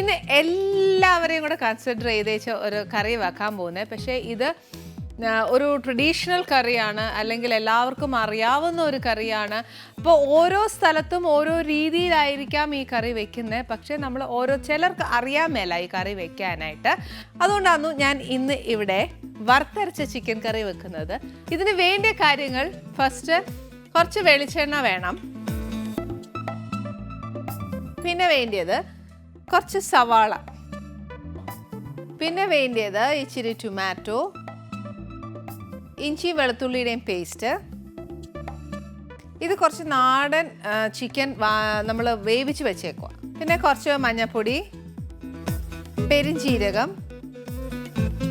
ഇന്ന് എല്ലാവരെയും കൂടെ കൺസിഡർ ചെയ്തേച്ച് ഒരു കറി വെക്കാൻ പോകുന്നത് പക്ഷേ ഇത് ഒരു ട്രഡീഷണൽ കറിയാണ് അല്ലെങ്കിൽ എല്ലാവർക്കും അറിയാവുന്ന ഒരു കറിയാണ് അപ്പോൾ ഓരോ സ്ഥലത്തും ഓരോ രീതിയിലായിരിക്കാം ഈ കറി വെക്കുന്നത് പക്ഷേ നമ്മൾ ഓരോ ചിലർക്ക് അറിയാൻ മേല ഈ കറി വെക്കാനായിട്ട്. അതുകൊണ്ടാണ് ഞാൻ ഇന്ന് ഇവിടെ വറുത്തരച്ച ചിക്കൻ കറി വെക്കുന്നത്. ഇതിന് വേണ്ട കാര്യങ്ങൾ ഫസ്റ്റ് കുറച്ച് വെളിച്ചെണ്ണ വേണം. പിന്നെ വേണ്ടിയത് കുറച്ച് സവാള. പിന്നെ വേണ്ടിയത് ഇച്ചിരി ടൊമാറ്റോ ഇഞ്ചി വെളുത്തുള്ളിയുടെയും പേസ്റ്റ് ഇത് കുറച്ച് നാടൻ ചിക്കൻ നമ്മൾ വേവിച്ച് വെച്ചേക്കുക പിന്നെ കുറച്ച് മഞ്ഞൾപ്പൊടി പെരിഞ്ചീരകം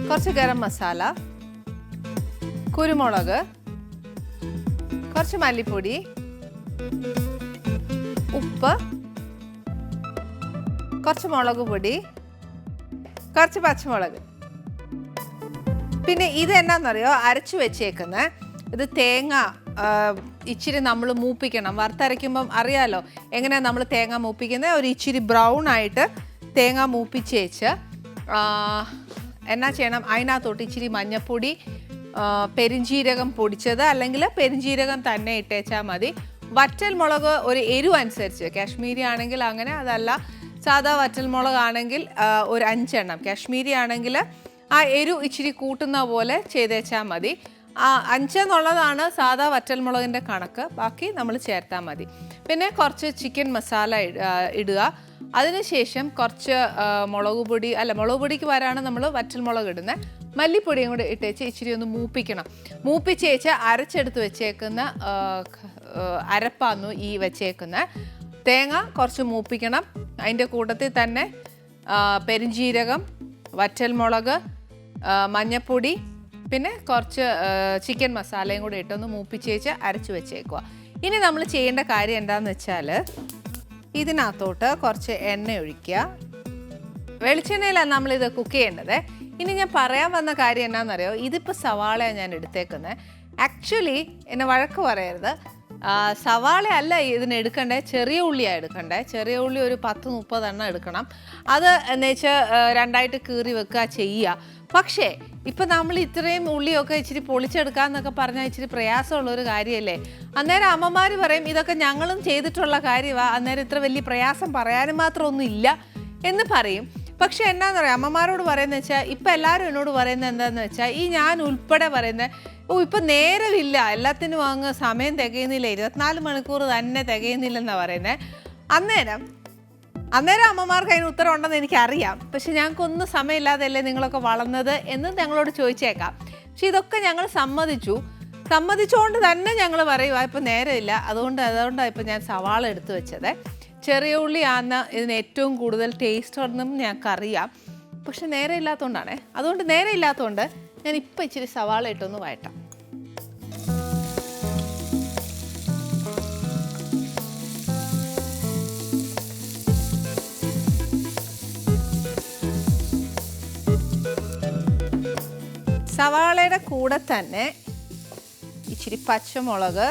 കുറച്ച് ഗരം മസാല കുരുമുളക് കുറച്ച് മല്ലിപ്പൊടി ഉപ്പ് കുറച്ച് മുളക് പൊടി കുറച്ച് പച്ചമുളക്. പിന്നെ ഇത് എന്നാന്നറിയോ? അരച്ചു വെച്ചേക്കുന്ന. ഇത് തേങ്ങ ഇച്ചിരി നമ്മൾ മൂപ്പിക്കണം. വറുത്തരയ്ക്കുമ്പം അറിയാലോ എങ്ങനെയാണ് നമ്മൾ തേങ്ങ മൂപ്പിക്കുന്നത് ഒരു ഇച്ചിരി ബ്രൗൺ ആയിട്ട് തേങ്ങ മൂപ്പിച്ചേച്ച് എന്നാ ചെയ്യണം? അതിനകത്തോട്ട് ഇച്ചിരി മഞ്ഞപ്പൊടി പെരിഞ്ചീരകം പൊടിച്ചത്. അല്ലെങ്കിൽ പെരിഞ്ജീരകം തന്നെ ഇട്ടേച്ചാൽ മതി. വറ്റൽ മുളക് ഒരു എരിവ് അനുസരിച്ച് കാശ്മീരി ആണെങ്കിൽ അങ്ങനെ അതല്ല. സാധാ വറ്റൽമുളകാണെങ്കിൽ ഒരു അഞ്ചെണ്ണം. കാശ്മീരി ആണെങ്കിൽ ആ എരു ഇച്ചിരി കൂട്ടുന്ന പോലെ ചെയ്തേച്ചാൽ മതി. ആ അഞ്ചെന്നുള്ളതാണ് സാധാ വറ്റൽമുളകിന്റെ കണക്ക്. ബാക്കി നമ്മൾ ചേർത്താൽ മതി. പിന്നെ കുറച്ച് ചിക്കൻ മസാല ഇടുക. അതിനുശേഷം കുറച്ച് മുളക് പൊടി അല്ല മുളക് പൊടിക്ക് വരാണ് നമ്മൾ വറ്റൽമുളക് ഇടുന്നത്. മല്ലിപ്പൊടിയും കൂടി ഇട്ടേച്ച് ഇച്ചിരി ഒന്ന് മൂപ്പിക്കണം. മൂപ്പിച്ചേച്ച് അരച്ചെടുത്ത് വെച്ചേക്കുന്ന അരപ്പാന്നു ഈ വെച്ചേക്കുന്ന തേങ്ങ കുറച്ച് മൂപ്പിക്കണം. അതിന്റെ കൂട്ടത്തിൽ തന്നെ പെരിഞ്ജീരകം വറ്റൽമുളക് മഞ്ഞപ്പൊടി പിന്നെ കുറച്ച് ചിക്കൻ മസാലയും കൂടി ഇട്ടൊന്ന് മൂപ്പിച്ചേച്ച് അരച്ച് വെച്ചേക്കുക ഇനി നമ്മൾ ചെയ്യേണ്ട കാര്യം എന്താണെന്ന് വെച്ചാൽ ഇതിനകത്തോട്ട് കുറച്ച് എണ്ണ ഒഴിക്കുക. വെളിച്ചെണ്ണയിലാണ് നമ്മളിത് കുക്ക് ചെയ്യേണ്ടത്. ഇനി ഞാൻ പറയാൻ വന്ന കാര്യം എന്നാണെന്നറിയോ ഇതിപ്പോൾ സവാളയാണ് ഞാൻ എടുത്തേക്കുന്നത് ആക്ച്വലി എന്നെ വഴക്ക് പറയരുത്. സവാള അല്ല ഇതിന് എടുക്കണ്ടേ? ചെറിയ ഉള്ളിയാണ് എടുക്കണ്ടേ? ചെറിയ ഉള്ളി ഒരു പത്ത് മുപ്പതെണ്ണം എടുക്കണം. അത് എന്ന് വെച്ചാൽ രണ്ടായിട്ട് കീറി വെക്കുക ചെയ്യുക പക്ഷേ ഇപ്പം നമ്മൾ ഇത്രയും ഉള്ളിയൊക്കെ ഇച്ചിരി പൊളിച്ചെടുക്കാന്നൊക്കെ പറഞ്ഞാൽ ഇച്ചിരി പ്രയാസമുള്ള ഒരു കാര്യമല്ലേ അന്നേരം അമ്മമാർ പറയും ഇതൊക്കെ ഞങ്ങളും ചെയ്തിട്ടുള്ള കാര്യമാണ് അന്നേരം ഇത്ര വലിയ പ്രയാസം പറയാനും മാത്രമൊന്നും ഇല്ല എന്ന് പറയും. പക്ഷെ എന്നാന്ന് പറയാം അമ്മമാരോട് പറയുന്നത് വെച്ചാൽ ഇപ്പം എല്ലാവരും എന്നോട് പറയുന്നത് എന്താന്ന് വെച്ചാൽ ഈ ഞാൻ ഉൾപ്പെടെ പറയുന്നത് ഓ ഇപ്പം നേരമില്ല എല്ലാത്തിനും അങ്ങ് സമയം തികയുന്നില്ല ഇരുപത്തിനാല് മണിക്കൂർ തന്നെ തികയുന്നില്ലെന്നാണ് പറയുന്നത് അന്നേരം അന്നേരം അമ്മമാർക്ക് അതിന് ഉത്തരം ഉണ്ടെന്ന് എനിക്കറിയാം. പക്ഷെ ഞങ്ങൾക്കൊന്നും സമയമില്ലാതെയല്ലേ നിങ്ങളൊക്കെ വളർന്നത് എന്ന് ഞങ്ങളോട് ചോദിച്ചേക്കാം. പക്ഷെ ഇതൊക്കെ ഞങ്ങൾ സമ്മതിച്ചു. സമ്മതിച്ചുകൊണ്ട് തന്നെ ഞങ്ങൾ പറയുക ഇപ്പം നേരമില്ല അതുകൊണ്ട് അതുകൊണ്ടാണ് ഇപ്പം ഞാൻ സവാള എടുത്തു വെച്ചത്. ചെറിയ ഉള്ളിയാണ് ഇതിന് ഏറ്റവും കൂടുതൽ ടേസ്റ്റ് ഉണ്ടെന്നും ഞങ്ങൾക്കറിയാം. പക്ഷെ നേരെ ഇല്ലാത്തതുകൊണ്ടാണേ. അതുകൊണ്ട് നേരെ ഇല്ലാത്തതുകൊണ്ട് ഞാൻ ഇപ്പം ഇച്ചിരി സവാള ഇട്ടൊന്ന് വഴറ്റാം. സവാളയുടെ കൂടെ തന്നെ ഇച്ചിരി പച്ചമുളക്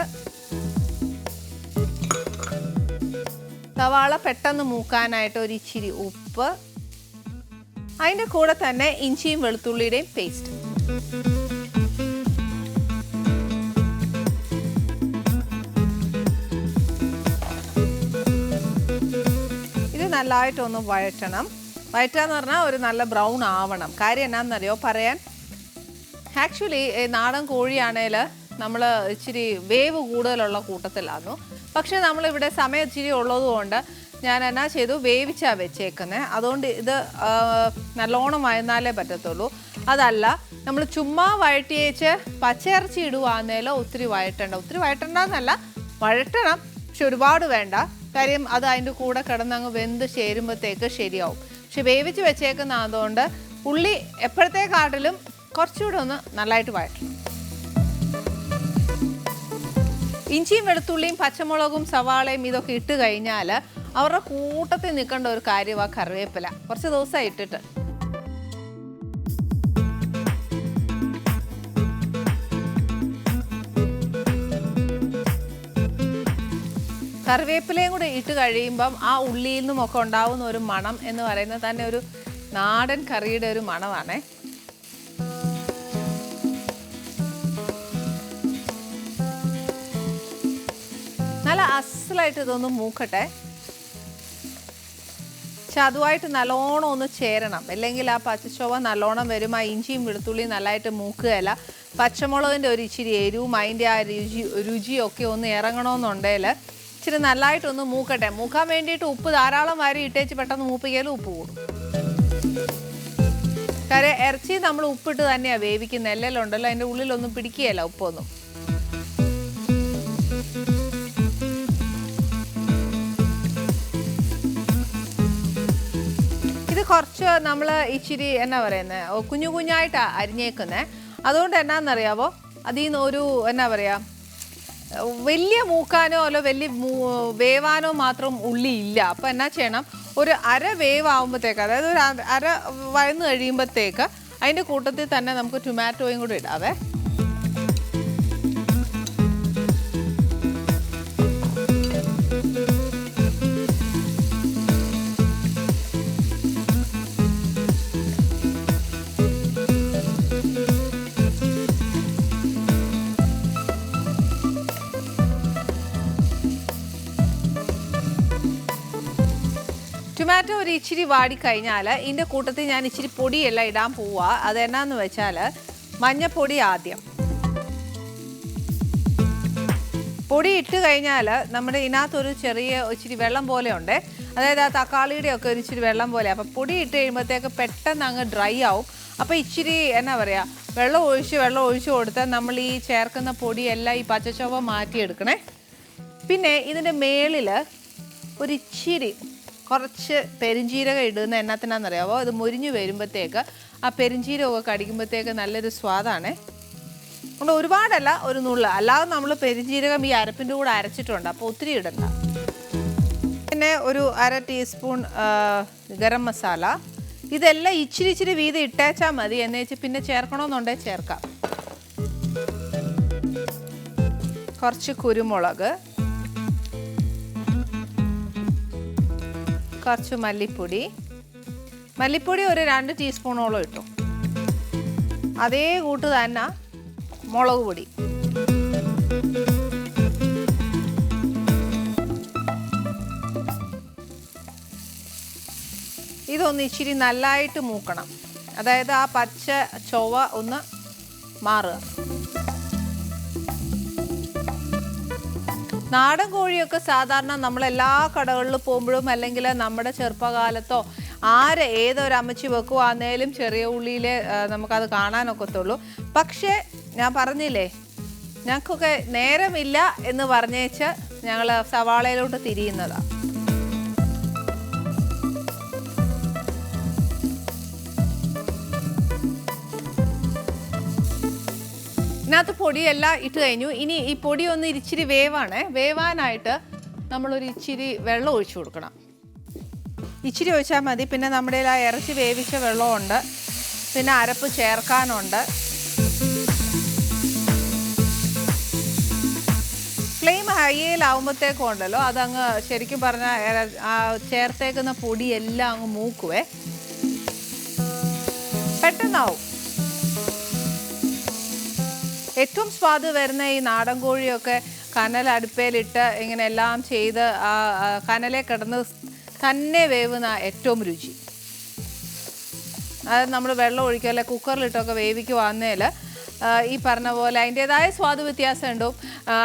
സവാള പെട്ടെന്ന് മൂക്കാനായിട്ട് ഒരു ഇച്ചിരി ഉപ്പ്. അതിന്റെ കൂടെ തന്നെ ഇഞ്ചിയും വെളുത്തുള്ളിയുടെയും പേസ്റ്റ് ഇത് നല്ലതായിട്ടൊന്ന് വഴറ്റണം. വയറ്റാന്ന് പറഞ്ഞാൽ ഒരു നല്ല ബ്രൗൺ ആവണം. കാര്യം എന്നാന്നറിയോ? പറയാൻ ആക്ച്വലി നാടൻ കോഴിയാണേൽ നമ്മൾ ഇച്ചിരി വേവ് കൂടുതലുള്ള കൂട്ടത്തിലായിരുന്നു പക്ഷേ നമ്മളിവിടെ സമയം ഇച്ചിരി ഉള്ളതുകൊണ്ട് ഞാൻ എന്നാ ചെയ്തു? വേവിച്ചാണ് വെച്ചേക്കുന്നത് അതുകൊണ്ട് ഇത് നല്ലോണം വഴന്നാലേ പറ്റത്തുള്ളൂ. അതല്ല നമ്മൾ ചുമ്മാ വഴറ്റിയേച്ച് പച്ചയിറച്ചി ഇടുവാന്നേലോ ഒത്തിരി വഴറ്റണ്ട. ഒത്തിരി വഴറ്റണ്ടെന്നല്ല വഴറ്റണം. പക്ഷെ ഒരുപാട് വേണ്ട. കാര്യം അത് അതിന്റെ കൂടെ കിടന്നങ്ങ് വെന്ത് ചേരുമ്പോഴത്തേക്ക് ശരിയാവും. പക്ഷെ വേവിച്ച് വെച്ചേക്കുന്ന അതുകൊണ്ട് ഉള്ളി എപ്പോഴത്തേക്കാട്ടിലും കുറച്ചുകൂടെ ഒന്ന് നല്ലതായിട്ട് വഴറ്റണം. ഇഞ്ചിയും വെളുത്തുള്ളിയും പച്ചമുളകും സവാളയും ഇതൊക്കെ ഇട്ട് കഴിഞ്ഞാൽ അവരുടെ കൂട്ടത്തിൽ നിൽക്കേണ്ട ഒരു കാര്യമാണ് കറിവേപ്പില. കുറച്ച് ദിവസമായി ഇട്ടിട്ട്. കറിവേപ്പിലയും കൂടെ ഇട്ട് കഴിയുമ്പം ആ ഉള്ളിയിൽ നിന്നുമൊക്കെ ഉണ്ടാവുന്ന ഒരു മണം എന്ന് പറയുന്നത് തന്നെ ഒരു നാടൻ കറിയുടെ ഒരു മണമാണേ. അസലായിട്ട് ഇതൊന്ന് മൂക്കട്ടെ. അതുമായിട്ട് നല്ലോണം ഒന്ന് ചേരണം. അല്ലെങ്കിൽ ആ പച്ചച്ചോവ നല്ലോണം വരും ആ ഇഞ്ചിയും വെളുത്തുള്ളിയും നല്ലതായിട്ട് മൂക്കുകയല്ല. പച്ചമുളകിന്റെ ഒരു ഇച്ചിരി എരിവും അതിന്റെ ആ രുചി രുചിയൊക്കെ ഒന്ന് ഇറങ്ങണമെന്നുണ്ടെങ്കിൽ ഇച്ചിരി നല്ലതായിട്ടൊന്ന് മൂക്കട്ടെ. മൂക്കാൻ വേണ്ടിയിട്ട് ഉപ്പ് ധാരാളം വാരി ഇട്ടേച്ച് പെട്ടെന്ന് മൂപ്പിക്കലും ഉപ്പ് കൂടും. കാര്യം ഇറച്ചി നമ്മൾ ഉപ്പിട്ട് തന്നെയാണ് വേവിക്കുന്നത്. എല്ലാം ഉണ്ടല്ലോ അതിന്റെ ഉള്ളിലൊന്നും പിടിക്കുകയല്ല ഉപ്പൊന്നും. കുറച്ച് നമ്മൾ ഇച്ചിരി എന്നാ പറയുന്നത് കുഞ്ഞു കുഞ്ഞായിട്ടാണ് അരിഞ്ഞേക്കുന്നത് അതുകൊണ്ട് എന്നാന്നറിയാവോ? അതിൽ നിന്ന് ഒരു എന്നാ പറയുക വലിയ മൂക്കാനോ അല്ലോ വലിയ വേവാനോ മാത്രം ഉള്ളി ഇല്ല. അപ്പം എന്നാ ചെയ്യണം? ഒരു അര വേവാകുമ്പോഴത്തേക്ക് അതായത് ഒരു അര- വഴന്ന് കഴിയുമ്പോഴത്തേക്ക് അതിന്റെ കൂട്ടത്തിൽ തന്നെ നമുക്ക് ടൊമാറ്റോയും കൂടി ഇടാവേ. ഒരു ഇച്ചിരി വാടിക്കഴിഞ്ഞാൽ ഇതിന്റെ കൂട്ടത്തിൽ ഞാൻ ഇച്ചിരി പൊടിയല്ല ഇടാൻ പോവുക അതെന്നാന്ന് വെച്ചാൽ മഞ്ഞപ്പൊടി ആദ്യം. പൊടി ഇട്ട് കഴിഞ്ഞാൽ നമ്മുടെ ഇതിനകത്തൊരു ചെറിയ ഇച്ചിരി വെള്ളം പോലെ ഉണ്ട് അതായത് ആ തക്കാളിയുടെ ഒക്കെ ഒരു ഇച്ചിരി വെള്ളം പോലെ. അപ്പം പൊടി ഇട്ട് കഴിയുമ്പോഴത്തേക്ക് പെട്ടെന്ന് അങ്ങ് ഡ്രൈ ആവും. അപ്പോൾ ഇച്ചിരി എന്നാ പറയുക വെള്ളം ഒഴിച്ച് വെള്ളം ഒഴിച്ച് കൊടുത്താൽ നമ്മൾ ഈ ചേർക്കുന്ന പൊടിയെല്ലാം ഈ പച്ചച്ചൊവ മാറ്റിയെടുക്കണേ. പിന്നെ ഇതിന്റെ മേളിൽ ഒരു ഇച്ചിരി കുറച്ച് പെരിഞ്ചീരകം ഇടുന്ന എന്നത്തിനാണെന്നറിയാവോ ഇത് മുരിഞ്ഞു വരുമ്പോഴത്തേക്ക് ആ പെരിഞ്ചീരകമൊക്കെ കടിക്കുമ്പോഴത്തേക്ക് നല്ലൊരു സ്വാദാണേ. അതുകൊണ്ട് ഒരുപാടല്ല ഒരു നുള്ള. അല്ലാതെ നമ്മൾ പെരിഞ്ചീരകം ഈ അരപ്പിന്റെ കൂടെ അരച്ചിട്ടുണ്ട്. അപ്പോൾ ഒത്തിരി ഇടണ്ട. പിന്നെ ഒരു അര ടീസ്പൂൺ ഗരം മസാല. ഇതെല്ലാം ഇച്ചിരി ഇച്ചിരി വീതം ഇട്ടേച്ചാൽ മതി. എന്ന് വെച്ച് പിന്നെ ചേർക്കണമെന്നുണ്ടെങ്കിൽ ചേർക്കാം. കുറച്ച് കുരുമുളക്. കുറച്ച് മല്ലിപ്പൊടി. മല്ലിപ്പൊടി ഒരു രണ്ട് ടീസ്പൂണോളം ഇട്ടു. അതേ കൂട്ട് തന്നെ മുളക് പൊടി. ഇതൊന്ന് ഇച്ചിരി നല്ലതായിട്ട് മൂക്കണം. അതായത് ആ പച്ച ചൊവ്വ ഒന്ന് മാറുക. നാടൻ കോഴിയൊക്കെ സാധാരണ നമ്മൾ എല്ലാ കടകളിൽ പോകുമ്പോഴും അല്ലെങ്കിൽ നമ്മുടെ ചെറുപ്പകാലത്തോ ആര് ഏതൊരു അമ്മച്ചി വെക്കുവാന്നേലും ചെറിയ ഉള്ളിയിൽ നമുക്കത് കാണാനൊക്കത്തുള്ളൂ. പക്ഷേ ഞാൻ പറഞ്ഞില്ലേ ഞങ്ങൾക്കൊക്കെ നേരമില്ല എന്ന് പറഞ്ഞേച്ച് ഞങ്ങൾ സവാളയിലോട്ട് തിരിയുന്നതാണ് ഇതിനകത്ത് പൊടിയെല്ലാം ഇട്ട് കഴിഞ്ഞു. ഇനി ഈ പൊടി ഒന്ന് ഇച്ചിരി വേവാണ്. വേവാനായിട്ട് നമ്മളൊരു ഇച്ചിരി വെള്ളം ഒഴിച്ചു കൊടുക്കണം. ഇച്ചിരി ഒഴിച്ചാൽ മതി. പിന്നെ നമ്മുടെ ആ ഇറച്ചി വേവിച്ച വെള്ളമുണ്ട്. പിന്നെ അരപ്പ് ചേർക്കാനുണ്ട്. ഫ്ലെയിം ഹൈയിലാവുമ്പോഴത്തേക്കും ഉണ്ടല്ലോ അതങ്ങ് ശരിക്കും പറഞ്ഞാൽ ആ ചേർത്തേക്കുന്ന പൊടിയെല്ലാം അങ്ങ് മൂക്കുവേ. പെട്ടെന്നാവും. ഏറ്റവും സ്വാദ് വരുന്ന ഈ നാടൻ കോഴിയൊക്കെ കനൽ അടുപ്പയിലിട്ട് ഇങ്ങനെ എല്ലാം ചെയ്ത് ആ കനലെ കിടന്ന് തന്നെ വേവുന്ന ഏറ്റവും രുചി. അതായത് നമ്മൾ വെള്ളം ഒഴിക്കുക കുക്കറിലിട്ടൊക്കെ വേവിക്കുവാന്നേൽ ഈ പറഞ്ഞ പോലെ അതിന്റെതായ സ്വാദ് വ്യത്യാസം ഉണ്ടാവും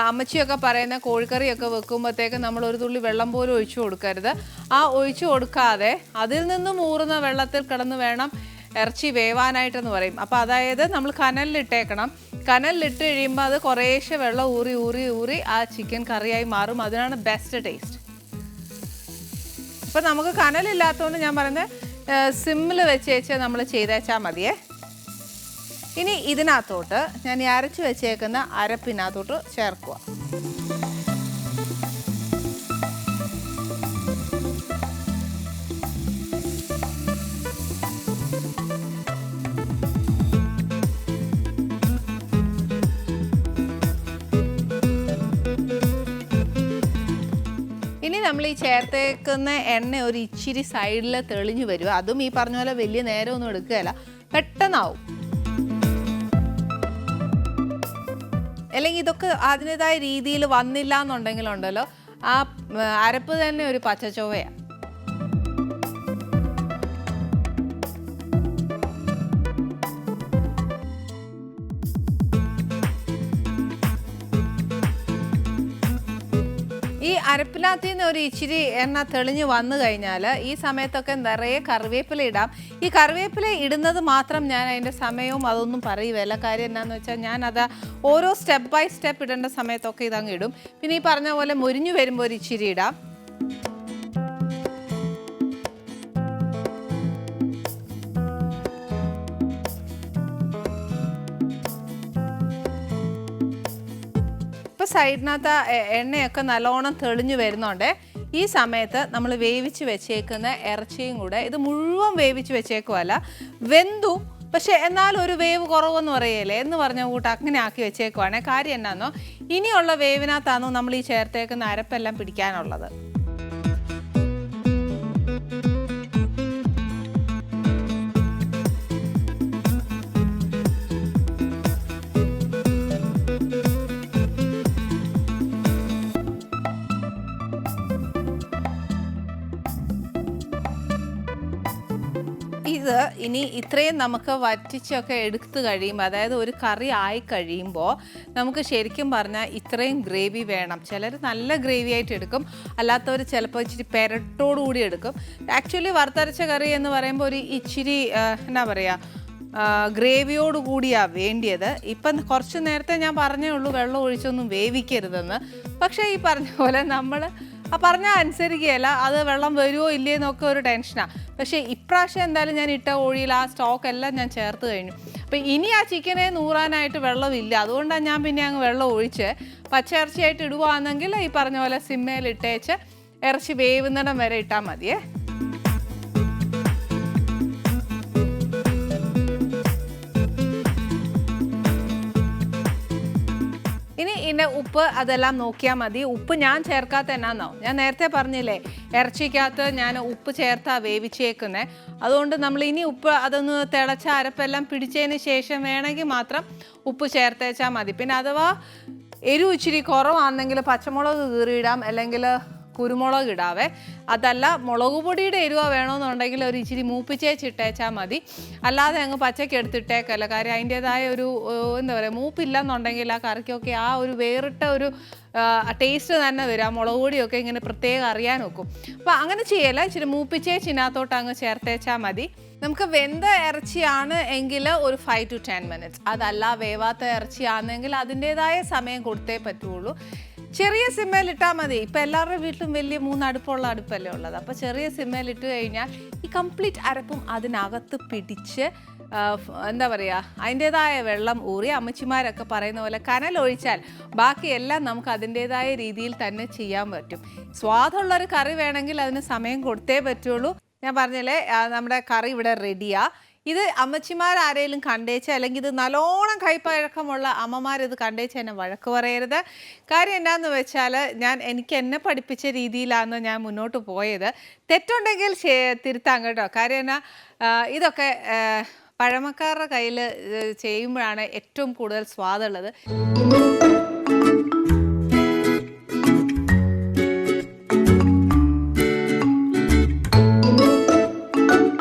അമ്മച്ചിയൊക്കെ പറയുന്ന കോഴിക്കറിയൊക്കെ വെക്കുമ്പോഴത്തേക്ക് നമ്മൾ ഒരു തുള്ളി വെള്ളം പോലും ഒഴിച്ചു കൊടുക്കരുത്. ആ ഒഴിച്ചു കൊടുക്കാതെ അതിൽ നിന്നും ഊറുന്ന വെള്ളത്തിൽ കിടന്ന് വേണം ഇറച്ചി വേവാനായിട്ടെന്ന് പറയും. അപ്പോൾ അതായത് നമ്മൾ കനലിലിട്ടേക്കണം. കനലിലിട്ട് കഴിയുമ്പോൾ അത് കുറേശ്ശെ വെള്ളം ഊറി ഊറി ഊറി ആ ചിക്കൻ കറിയായി മാറും. അതിനാണ് ബെസ്റ്റ് ടേസ്റ്റ് ഇപ്പം നമുക്ക് കനലില്ലാത്തതുകൊണ്ട് ഞാൻ പറയുന്നത് സിമ്മിൽ വെച്ച് വെച്ച് നമ്മൾ ചെയ്തേച്ചാൽ മതിയേ. ഇനി ഇതിനകത്തോട്ട് ഞാൻ ഈ അരച്ച് വെച്ചേക്കുന്ന അരപ്പിനകത്തോട്ട് ചേർക്കുക. നമ്മൾ ഈ ചേർത്തേക്കുന്ന എണ്ണ ഒരു ഇച്ചിരി സൈഡിൽ തെളിഞ്ഞു വരും. അതും ഈ പറഞ്ഞ പോലെ വലിയ നേരമൊന്നും എടുക്കുകയല്ല. പെട്ടെന്നാവും. അല്ലെങ്കിൽ ഇതൊക്കെ അതിന്റെതായ രീതിയിൽ വന്നില്ല എന്നുണ്ടെങ്കിലുണ്ടല്ലോ ആ അരപ്പ് തന്നെ ഒരു പച്ചച്ചൊവ്വയാണ് അരപ്പിനകത്ത് നിന്ന് ഒരു ഇച്ചിരി എണ്ണ തെളിഞ്ഞ് വന്നു കഴിഞ്ഞാൽ ഈ സമയത്തൊക്കെ നിറയെ കറിവേപ്പില ഇടാം. ഈ കറിവേപ്പില ഇടുന്നത് മാത്രം ഞാൻ അതിന്റെ സമയവും അതൊന്നും പറയുകയല്ല. കാര്യം എന്നാന്ന് വെച്ചാൽ ഞാൻ അത് ഓരോ സ്റ്റെപ്പ് ബൈ സ്റ്റെപ്പ് ഇടേണ്ട സമയത്തൊക്കെ ഇതങ്ങ് ഇടും. പിന്നെ ഈ പറഞ്ഞ പോലെ മുരിഞ്ഞു വരുമ്പോൾ ഒരു ഇച്ചിരി ഇടാം. സൈഡിനകത്ത് എണ്ണയൊക്കെ നല്ലോണം തെളിഞ്ഞു വരുന്നുണ്ട്. ഈ സമയത്ത് നമ്മൾ വേവിച്ച് വെച്ചേക്കുന്ന ഇറച്ചിയും കൂടെ ഇത് മുഴുവൻ വേവിച്ച് വെച്ചേക്കുമല്ല വെന്തു. പക്ഷെ എന്നാലും ഒരു വേവ് കുറവെന്ന് പറയല്ലേ? എന്ന് പറഞ്ഞ കൂട്ട് അങ്ങനെ ആക്കി വെച്ചേക്കുവാണേ. കാര്യം എന്നാന്നോ? ഇനിയുള്ള വേവിനകത്താണോ നമ്മൾ ഈ ചേർത്തേക്കുന്ന അരപ്പെല്ലാം പിടിക്കാനുള്ളത്. ഇനി ഇത്രയും നമുക്ക് വറ്റിച്ചൊക്കെ എടുത്ത് കഴിയുമ്പോൾ അതായത് ഒരു കറി ആയി കഴിയുമ്പോൾ നമുക്ക് ശരിക്കും പറഞ്ഞാൽ ഇത്രയും ഗ്രേവി വേണം. ചിലർ നല്ല ഗ്രേവി ആയിട്ട് എടുക്കും അല്ലാത്തവർ ചിലപ്പോൾ ഇച്ചിരി പെരട്ടോടു കൂടി എടുക്കും. ആക്ച്വലി വറുത്തരച്ച കറി എന്ന് പറയുമ്പോൾ ഒരു ഇച്ചിരി എന്നാ പറയുക ഗ്രേവിയോട് കൂടിയാ വേണ്ടിയത്. ഇപ്പം കുറച്ച് നേരത്തെ ഞാൻ പറഞ്ഞേ ഉള്ളൂ വെള്ളം ഒഴിച്ചൊന്നും വേവിക്കരുതെന്ന്. പക്ഷേ ഈ പറഞ്ഞ പോലെ നമ്മൾ ആ പറഞ്ഞാൽ അനുസരിക്കുകയല്ല. അത് വെള്ളം വരുമോ ഇല്ലേ എന്നൊക്കെ ഒരു ടെൻഷനാണ് പക്ഷേ ഇപ്രാവശ്യം എന്തായാലും ഞാൻ ഇട്ട കോഴിയിൽ ആ സ്റ്റോക്ക് എല്ലാം ഞാൻ ചേർത്ത് കഴിഞ്ഞു. അപ്പം ഇനി ആ ചിക്കനെ നൂറാനായിട്ട് വെള്ളമില്ല. അതുകൊണ്ടാണ് ഞാൻ പിന്നെ അങ്ങ് വെള്ളം ഒഴിച്ച് പച്ചയിറച്ചിയായിട്ട് ഇടുവാണെങ്കിൽ ഈ പറഞ്ഞ പോലെ സിമ്മയിൽ ഇട്ടേച്ച് ഇറച്ചി വേവുന്നിടം വരെ ഇട്ടാൽ മതിയേ. ഉപ്പ് അതെല്ലാം നോക്കിയാൽ മതി. ഉപ്പ് ഞാൻ ചേർക്കാത്ത എന്നാന്നോ? ഞാൻ നേരത്തെ പറഞ്ഞില്ലേ ഇറച്ചിക്കകത്ത് ഞാൻ ഉപ്പ് ചേർത്താ വേവിച്ചേക്കുന്നത് അതുകൊണ്ട് നമ്മൾ ഇനി ഉപ്പ് അതൊന്ന് തിളച്ച അരപ്പെല്ലാം പിടിച്ചതിന് ശേഷം വേണമെങ്കിൽ മാത്രം ഉപ്പ് ചേർത്തേച്ചാൽ മതി. പിന്നെ അഥവാ എരിവ് ഇച്ചിരി കുറവാണെങ്കിൽ പച്ചമുളക് കീറിയിടാം. അല്ലെങ്കിൽ കുരുമുളക് ഇടാവേ. അതല്ല മുളക് പൊടിയുടെ എരിവ വേണമെന്നുണ്ടെങ്കിൽ ഒരു ഇച്ചിരി മൂപ്പിച്ചേച്ച് ഇട്ടേച്ചാൽ മതി. അല്ലാതെ അങ്ങ് പച്ചയ്ക്ക് എടുത്തിട്ടേക്കല്ല. കാര്യം അതിന്റെതായ ഒരു എന്താ പറയുക മൂപ്പില്ലെന്നുണ്ടെങ്കിൽ ആ കറിക്കൊക്കെ ആ ഒരു വേറിട്ട ഒരു ടേസ്റ്റ് തന്നെ വരും. ആ മുളക് പൊടിയൊക്കെ ഇങ്ങനെ പ്രത്യേകം അറിയാൻ നോക്കും അപ്പോൾ അങ്ങനെ ചെയ്യല്ല. ഇച്ചിരി മൂപ്പിച്ചേച്ചിനകത്തോട്ട് അങ്ങ് ചേർത്തേച്ചാൽ മതി. നമുക്ക് വെന്ത ഇറച്ചിയാണ് എങ്കിൽ ഒരു ഫൈവ് ടു ടെൻ മിനിറ്റ്സ് അതല്ല വേവാത്ത ഇറച്ചിയാണെങ്കിൽ അതിന്റേതായ സമയം കൊടുത്തേ പറ്റുള്ളൂ. ചെറിയ സിമ്മേലിട്ടാൽ മതി. ഇപ്പം എല്ലാവരുടെ വീട്ടിലും വലിയ മൂന്ന് അടുപ്പുള്ള അടുപ്പല്ലേ ഉള്ളത്. അപ്പോൾ ചെറിയ സിമ്മേലിട്ട് കഴിഞ്ഞാൽ ഈ കംപ്ലീറ്റ് അരപ്പും അതിനകത്ത് പിടിച്ച് എന്താ പറയുക അതിന്റേതായ വെള്ളം ഊറി അമ്മച്ചിമാരൊക്കെ പറയുന്ന പോലെ കനലൊഴിച്ചാൽ ബാക്കിയെല്ലാം നമുക്ക് അതിന്റേതായ രീതിയിൽ തന്നെ ചെയ്യാൻ പറ്റും. സ്വാദുള്ളൊരു കറി വേണമെങ്കിൽ അതിന് സമയം കൊടുത്തേ പറ്റുള്ളൂ. ഞാൻ പറഞ്ഞല്ലേ നമ്മുടെ കറി ഇവിടെ റെഡിയാ ഇത് അമ്മച്ചിമാർ ആരെങ്കിലും കണ്ടേച്ച അല്ലെങ്കിൽ ഇത് നല്ലോണം കൈപ്പഴക്കമുള്ള അമ്മമാർ ഇത് കണ്ടേച്ച് എന്നെ വഴക്ക് പറയരുത്. കാര്യം എന്നാന്ന് വെച്ചാൽ ഞാൻ എനിക്ക് എന്നെ പഠിപ്പിച്ച രീതിയിലാണ് ഞാൻ മുന്നോട്ട് പോയത്. തെറ്റുണ്ടെങ്കിൽ തിരുത്താം കേട്ടോ. കാര്യം എന്നാ ഇതൊക്കെ പഴമക്കാരുടെ കയ്യിൽ ചെയ്യുമ്പോഴാണ് ഏറ്റവും കൂടുതൽ സ്വാദുള്ളത്.